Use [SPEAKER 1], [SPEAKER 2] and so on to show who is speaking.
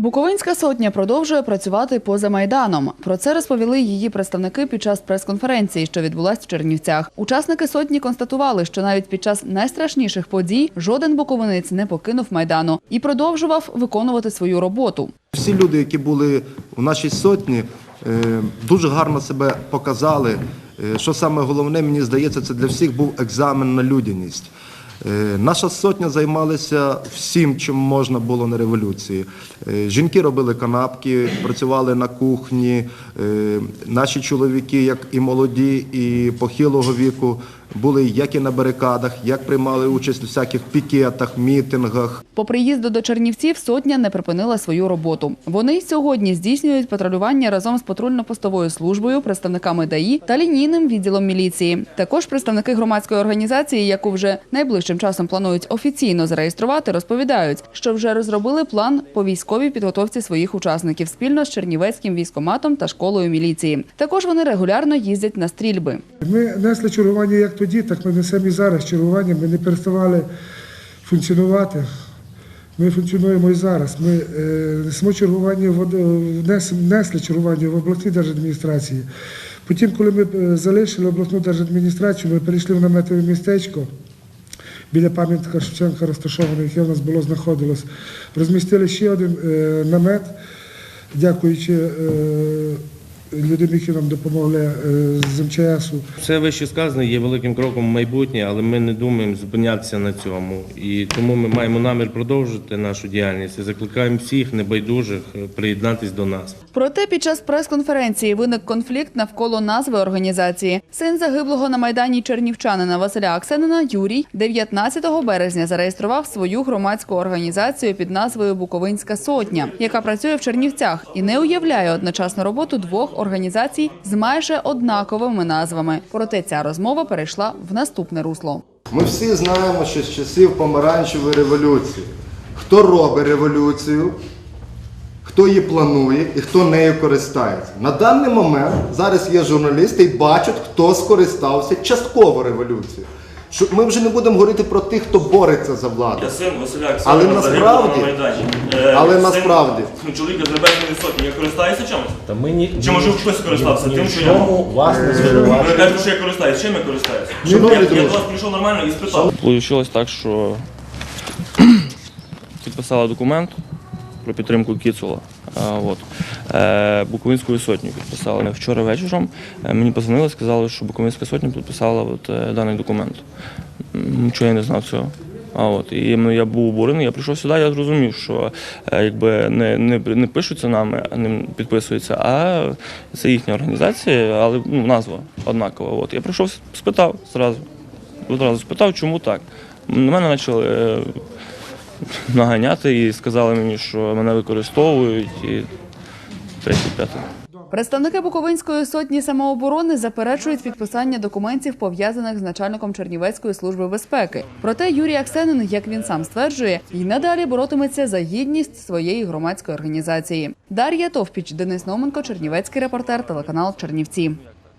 [SPEAKER 1] Буковинська сотня продовжує працювати поза майданом. Про це розповіли її представники під час прес-конференції, що відбулась в Чернівцях. Учасники сотні констатували, що навіть під час найстрашніших подій жоден буковинець не покинув майдану і продовжував виконувати свою роботу.
[SPEAKER 2] Всі люди, які були у нашій сотні, е, дуже гарно себе показали. Е, Що саме головне, мені здається, це для всіх був екзамен на людяність. Е, Наша сотня займалася всім, чим можна було на революції. Е, Жінки робили канапки, працювали на кухні. Е, Наші чоловіки, як і молоді, і похилого віку, були як і на барикадах, як приймали участь у всяких пікетах, мітингах.
[SPEAKER 1] По приїзду до Чернівців сотня не припинила свою роботу. Вони й сьогодні здійснюють патрулювання разом з патрульно-постовою службою, представниками ДАІ та лінійним відділом міліції. Також представники громадської організації, яку вже найближчим часом планують офіційно зареєструвати, розповідають, що вже розробили план по військовій підготовці своїх учасників спільно з Чернівецьким військоматом та школою міліції. Також вони регулярно їздять на стрільби.
[SPEAKER 3] Ми несли чергування як тоді, так ми несемо і зараз чергування. Ми не переставали функціонувати. Ми функціонуємо і зараз. Ми е, несемо чергування в од- нес- чергування в обласній держадміністрації. Потім, коли ми е, залишили обласну держадміністрацію, ми перейшли в наметове містечко. Біля пам'ятника Шевченка розташоване, яке в нас було знаходилось. Розмістили ще один е, намет, дякуючи людям, які нам допомогли е, з МЧСу.
[SPEAKER 4] Все вище сказане є великим кроком в майбутнє, але ми не думаємо зупинятися на цьому. І тому ми маємо намір продовжити нашу діяльність і закликаємо всіх небайдужих приєднатись до нас.
[SPEAKER 1] Проте під час прес-конференції виник конфлікт навколо назви організації. Син загиблого на майдані чернівчанина Василя Аксенина Юрій 19 березня зареєстрував свою громадську організацію під назвою Буковинська сотня, яка працює в Чернівцях і не уявляє одночасно роботу двох організацій з майже однаковими назвами. Проте ця розмова перейшла в наступне русло.
[SPEAKER 2] Ми всі знаємо, що з часів помаранчевої революції, хто робить революцію, хто її планує і хто нею користається. На даний момент зараз є журналісти і бачать, хто скористався частково революцією. Що ми вже не будемо говорити про тих, хто бореться за владу.
[SPEAKER 5] Я син Василя
[SPEAKER 2] Але
[SPEAKER 5] Оксана
[SPEAKER 2] насправді-
[SPEAKER 5] на Майдані. Е,
[SPEAKER 2] але
[SPEAKER 5] син
[SPEAKER 2] насправді-
[SPEAKER 5] Чоловіка з Небесної сотні. Я користаюся чимось?
[SPEAKER 6] Та ми ні,
[SPEAKER 5] Чи може хтось користався тим, що я
[SPEAKER 6] чому вас не
[SPEAKER 5] Ви
[SPEAKER 6] звинувачуємо.
[SPEAKER 5] кажете, що я користаюсь. Чим я користаюся?
[SPEAKER 2] Шановні
[SPEAKER 5] я, я
[SPEAKER 2] друзі.
[SPEAKER 5] до вас прийшов нормально і спитав.
[SPEAKER 7] Получилось так, що підписала документ про підтримку Кіцула. От. Е, Буковинською сотнею підписали. Вчора вечором е, мені позвонили, сказали, що Буковинська сотня підписала от, е, даний документ. Нічого я не знав цього. А от і ну, я був обурений, я прийшов сюди, я зрозумів, що якби не, не, не пишуться нами, не підписуються, а це їхня організація, але ну, назва однакова. От я прийшов, спитав зразу. Одразу спитав, чому так. На мене почали наганяти і сказали мені, що мене використовують і третє, п'яте.
[SPEAKER 1] Представники Буковинської сотні самооборони заперечують підписання документів, пов'язаних з начальником Чернівецької служби безпеки. Проте Юрій Аксенин, як він сам стверджує, і надалі боротиметься за гідність своєї громадської організації. Дар'я Товпіч, Денис Науменко, Чернівецький репортер, телеканал Чернівці.